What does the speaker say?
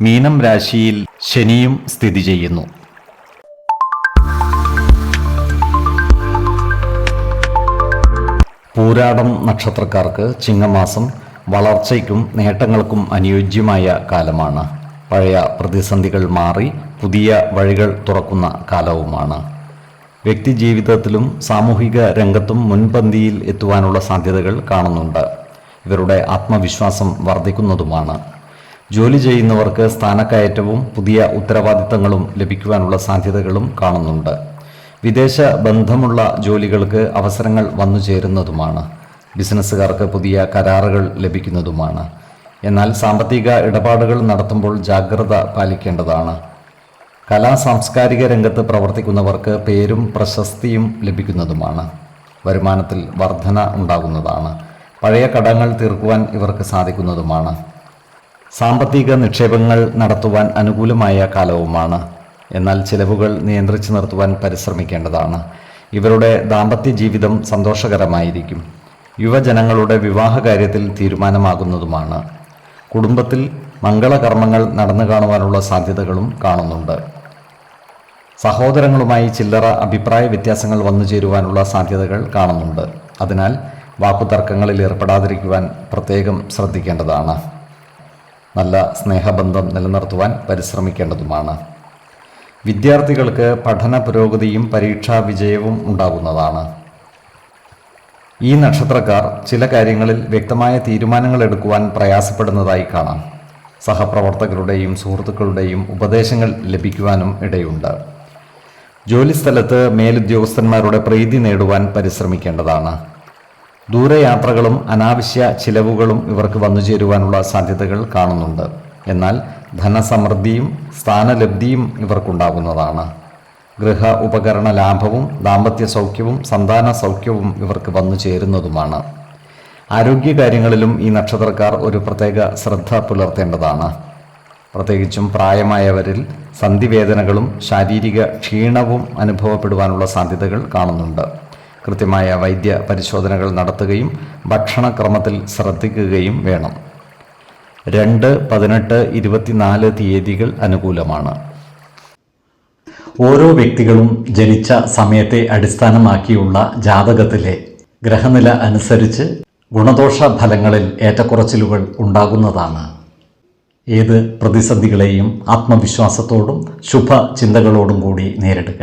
മീനം രാശിയിൽ ശനിയും സ്ഥിതി ചെയ്യുന്നു. പൂരാടം നക്ഷത്രക്കാർക്ക് ചിങ്ങമാസം വളർച്ചയ്ക്കും നേട്ടങ്ങൾക്കും അനുയോജ്യമായ കാലമാണ്. പഴയ പ്രതിസന്ധികൾ മാറി പുതിയ വഴികൾ തുറക്കുന്ന കാലവുമാണ്. വ്യക്തി ജീവിതത്തിലും സാമൂഹിക രംഗത്തും മുൻപന്തിയിൽ എത്തുവാനുള്ള സാധ്യതകൾ കാണുന്നുണ്ട്. ഇവരുടെ ആത്മവിശ്വാസം വർദ്ധിക്കുന്നതുമാണ്. ജോലി ചെയ്യുന്നവർക്ക് സ്ഥാനക്കയറ്റവും പുതിയ ഉത്തരവാദിത്തങ്ങളും ലഭിക്കുവാനുള്ള സാധ്യതകളും കാണുന്നുണ്ട്. വിദേശ ബന്ധമുള്ള ജോലികൾക്ക് അവസരങ്ങൾ വന്നു ചേരുന്നതുമാണ്. ബിസിനസ്സുകാർക്ക് പുതിയ കരാറുകൾ ലഭിക്കുന്നതുമാണ്. എന്നാൽ സാമ്പത്തിക ഇടപാടുകൾ നടത്തുമ്പോൾ ജാഗ്രത പാലിക്കേണ്ടതാണ്. കലാ സാംസ്കാരിക രംഗത്ത് പ്രവർത്തിക്കുന്നവർക്ക് പേരും പ്രശസ്തിയും ലഭിക്കുന്നതുമാണ്. വരുമാനത്തിൽ വർധന ഉണ്ടാകുന്നതാണ്. പഴയ കടങ്ങൾ തീർക്കുവാൻ ഇവർക്ക് സാധിക്കുന്നതുമാണ്. സാമ്പത്തിക നിക്ഷേപങ്ങൾ നടത്തുവാൻ അനുകൂലമായ കാലവുമാണ്. എന്നാൽ ചിലവുകൾ നിയന്ത്രിച്ചു നിർത്തുവാൻ പരിശ്രമിക്കേണ്ടതാണ്. ഇവരുടെ ദാമ്പത്യ ജീവിതം സന്തോഷകരമായിരിക്കും. യുവജനങ്ങളുടെ വിവാഹ കാര്യത്തിൽ തീരുമാനമാകുന്നതുമാണ്. കുടുംബത്തിൽ മംഗളകർമ്മങ്ങൾ നടന്നു കാണുവാനുള്ള സാധ്യതകളും കാണുന്നുണ്ട്. സഹോദരങ്ങളുമായി ചില്ലറ അഭിപ്രായ വ്യത്യാസങ്ങൾ വന്നു ചേരുവാനുള്ള സാധ്യതകൾ കാണുന്നുണ്ട്. അതിനാൽ വാക്കുതർക്കങ്ങളിൽ ഏർപ്പെടാതിരിക്കുവാൻ പ്രത്യേകം ശ്രദ്ധിക്കേണ്ടതാണ്. നല്ല സ്നേഹബന്ധം നിലനിർത്തുവാൻ പരിശ്രമിക്കേണ്ടതുമാണ്. വിദ്യാർത്ഥികൾക്ക് പഠന പുരോഗതിയും പരീക്ഷാ വിജയവും ഉണ്ടാകുന്നതാണ്. ഈ നക്ഷത്രക്കാർ ചില കാര്യങ്ങളിൽ വ്യക്തമായ തീരുമാനങ്ങൾ എടുക്കുവാൻ പ്രയാസപ്പെടുന്നതായി കാണാം. സഹപ്രവർത്തകരുടെയും സുഹൃത്തുക്കളുടെയും ഉപദേശങ്ങൾ ലഭിക്കുവാനും ഇടയുണ്ട്. ജോലിസ്ഥലത്ത് മേലുദ്യോഗസ്ഥന്മാരുടെ പ്രീതി നേടുവാൻ പരിശ്രമിക്കേണ്ടതാണ്. ദൂരയാത്രകളും അനാവശ്യ ചിലവുകളും ഇവർക്ക് വന്നു ചേരുവാനുള്ള സാധ്യതകൾ കാണുന്നുണ്ട്. എന്നാൽ ധനസമൃദ്ധിയും സ്ഥാനലബ്ധിയും ഇവർക്കുണ്ടാകുന്നതാണ്. ഗൃഹ ഉപകരണ ലാഭവും ദാമ്പത്യ സൗഖ്യവും സന്താന സൗഖ്യവും ഇവർക്ക് വന്നു ചേരുന്നതുമാണ്. ആരോഗ്യകാര്യങ്ങളിലും ഈ നക്ഷത്രക്കാർ ഒരു പ്രത്യേക ശ്രദ്ധ പുലർത്തേണ്ടതാണ്. പ്രത്യേകിച്ചും പ്രായമായവരിൽ സന്ധിവേദനകളും ശാരീരിക ക്ഷീണവും അനുഭവപ്പെടുവാനുള്ള സാധ്യതകൾ കാണുന്നുണ്ട്. കൃത്യമായ വൈദ്യ പരിശോധനകൾ നടത്തുകയും ഭക്ഷണക്രമത്തിൽ ശ്രദ്ധിക്കുകയും വേണം. രണ്ട് പതിനെട്ട് ഇരുപത്തിനാല് തീയതികൾ അനുകൂലമാണ്. ഓരോ വ്യക്തികളും ജനിച്ച സമയത്തെ അടിസ്ഥാനമാക്കിയുള്ള ജാതകത്തിലെ ഗ്രഹനില അനുസരിച്ച് ഗുണദോഷ ഫലങ്ങളിൽ ഏറ്റക്കുറച്ചിലുകൾ ഉണ്ടാകുന്നതാണ്. ഏത് പ്രതിസന്ധികളെയും ആത്മവിശ്വാസത്തോടും ശുഭ ചിന്തകളോടും കൂടി നേരിടുക.